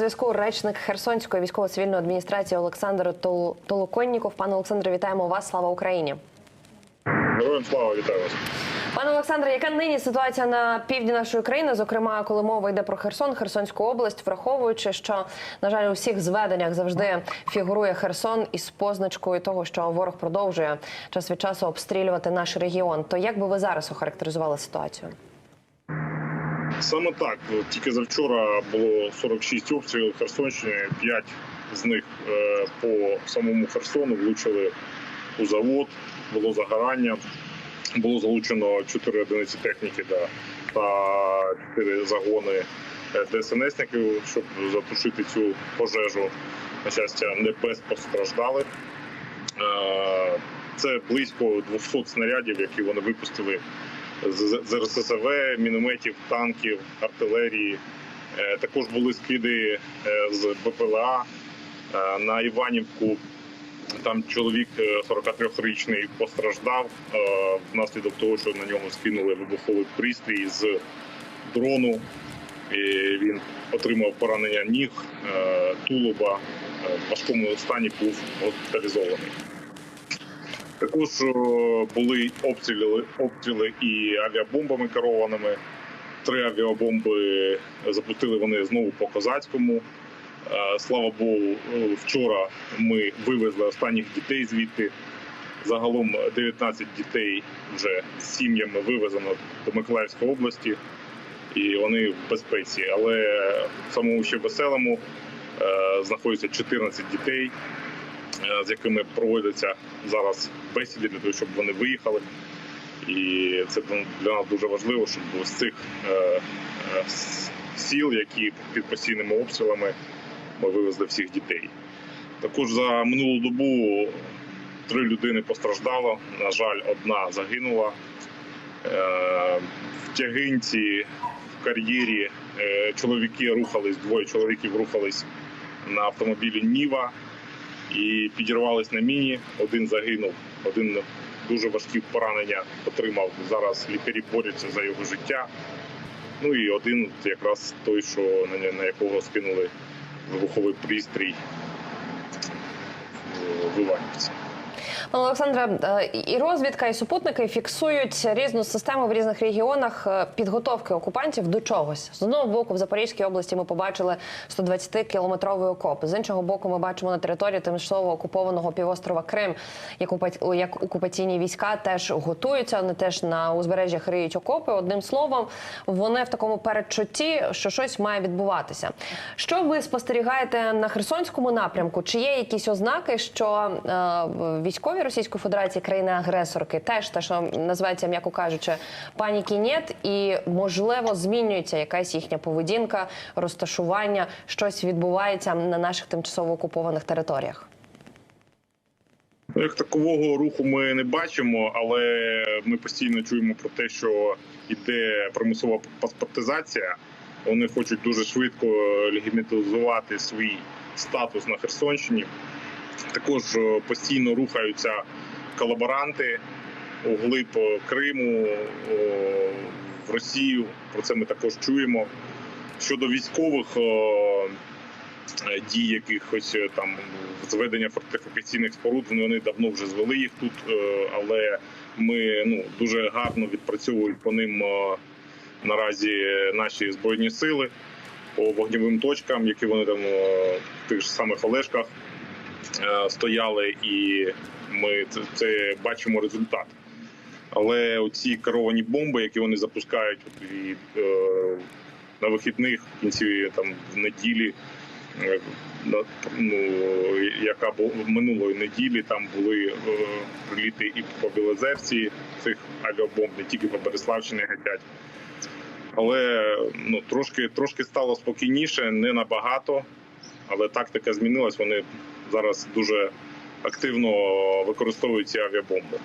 Зв'язку речник Херсонської військово-цивільної адміністрації Олександр Тол- Толоконніков. Пане Олександре, вітаємо вас. Слава Україні. Героям слава вітаю вас. Пане Олександре, яка нині ситуація на півдні нашої країни? Зокрема, коли мова йде про Херсон, Херсонську область, враховуючи, що на жаль у всіх зведеннях завжди фігурує Херсон із позначкою того, що ворог продовжує час від часу обстрілювати наш регіон. То як би ви зараз охарактеризували ситуацію? Саме так. Тільки завчора було 46 обстрілів Херсонщини, 5 з них е, по самому Херсону влучили у завод, було загорання, було залучено 4 одиниці техніки та 4 загони е, ДСНСників, щоб затушити цю пожежу. На щастя, не без постраждалих. Е, Це близько 200 снарядів, які вони випустили з РСЗВ, мінометів, танків, артилерії. Е, Також були скиди е, з БПЛА Е, на Іванівку. Там чоловік е, 43-річний постраждав внаслідок того, що на нього скинули вибуховий пристрій з дрону. І він отримав поранення ніг, тулуба. В важкому стані був госпіталізований. Також були обстріли, обстріли і авіабомбами керованими. Три авіабомби запустили вони знову по козацькому. Е, Слава Богу, вчора ми вивезли останніх дітей звідти. Загалом 19 дітей вже з сім'ями вивезено до Миколаївської області, і вони в безпеці. Але в самому ще веселому е, знаходиться 14 дітей, з якими проводяться зараз бесіди для того, щоб вони виїхали. І це для нас дуже важливо, щоб з цих е, е, сіл, які під постійними обстрілами, ми вивезли всіх дітей. Також за минулу добу три людини постраждало. На жаль, одна загинула. Е, В тягинці, в кар'єрі е, чоловіки рухались, двоє чоловіків рухались на автомобілі Ніва і підірвались на міні. Один загинув, один дуже важкі поранення отримав. Зараз лікарі борються за його життя. Ну і один якраз той, що на, на якого скинули вибуховий пристрій в Іванівці. Пане Олександре, е, і розвідка, і супутники фіксують різну систему в різних регіонах е, підготовки окупантів до чогось. З одного боку, в Запорізькій області ми побачили 120-кілометровий окоп. З іншого боку, ми бачимо на території тимчасово окупованого півострова Крим, як окупа- окупаційні війська теж готуються. Вони теж на узбережжях риють окопи. Одним словом, вони в такому передчутті, що щось має відбуватися. Що ви спостерігаєте на Херсонському напрямку? Чи є якісь ознаки, що е, військові Російської Федерації країни-агресорки теж те, що називається, м'яко кажучи, паніки нет, і можливо змінюється якась їхня поведінка, розташування, щось відбувається на наших тимчасово окупованих територіях? Як такового руху ми не бачимо, але ми постійно чуємо про те, що йде примусова паспортизація. Вони хочуть дуже швидко легітимізувати свій статус на Херсонщині. Також е, постійно рухаються колаборанти у глиб е, Криму, в Росію. Про це ми також чуємо. Щодо військових е, е, дій, якихось е, там зведення фортифікаційних споруд, вони давно вже звели їх тут, е, але ми ну дуже гарно відпрацьовують по ним е, наразі наші збройні сили по вогневим точкам, які вони там е, в тих ж самих Олешках е, стояли, і ми це, це бачимо результат. Але оці керовані бомби, які вони запускають і, е, на вихідних в кінці там в неділі, е, ну, яка була минулої неділі, там були е, приліти і по Білозерці цих авіабомб, не тільки по Береславщині гатять. Але ну трошки трошки стало спокійніше, не набагато, але тактика змінилась. Вони зараз дуже активно використовують авіабомби.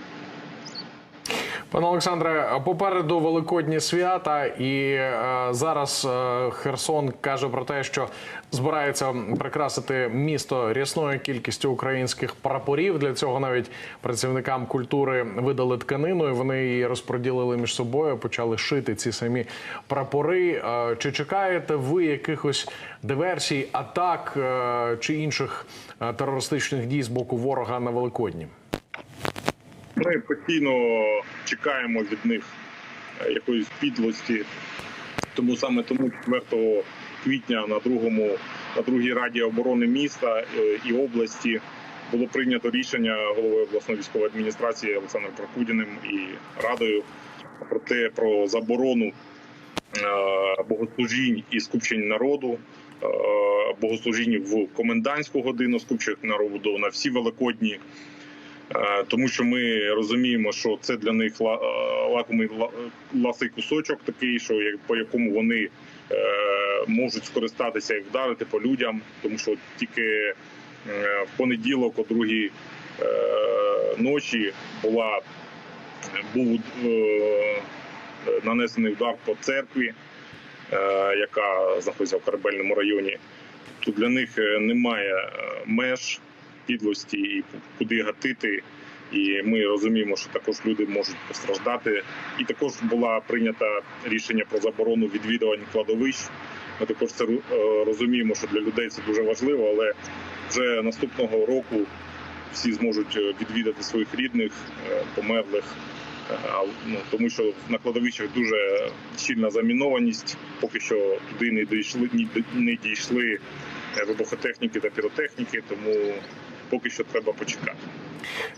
Пане Олександре, попереду великодні свята, і е, зараз е, Херсон каже про те, що збирається прикрасити місто рясною кількістю українських прапорів. Для цього навіть працівникам культури видали тканину. і Вони її розподілили між собою, почали шити ці самі прапори. Е, чи чекаєте ви якихось диверсій, атак е, чи інших е, терористичних дій з боку ворога на Великодні? Ми постійно чекаємо від них е, якоїсь підлості. Тому саме тому 4 квітня на другому на другій раді оборони міста е, і області було прийнято рішення голови обласної військової адміністрації Олександром Прокудіним і радою про те про заборону е, богослужінь і скупчень народу, богослужінь в комендантську годину, скупчень народу на всі великодні. Е, тому що ми розуміємо, що це для них е, лакомий ла- ласий кусочок, такий, що по якому вони е, можуть скористатися і вдарити по людям, тому що тільки в понеділок, о другій ночі, була був нанесений удар по церкві, яка знаходиться в Корабельному районі. Тут для них немає меж підлості і куди гатити. І ми розуміємо, що також люди можуть постраждати. І також була прийнята рішення про заборону відвідувань кладовищ. Ми також це е, розуміємо, що для людей це дуже важливо, але вже наступного року всі зможуть е, відвідати своїх рідних, е, померлих. Ну, тому що на кладовищах дуже щільна замінованість. Поки що туди не дійшли, не дійшли вибухотехніки та піротехніки, тому поки що треба почекати.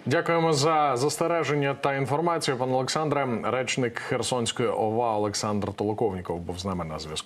Дякуємо за застереження та інформацію, пане Олександре. Речник Херсонської ОВА Олександр Толоковніков був з нами на зв'язку.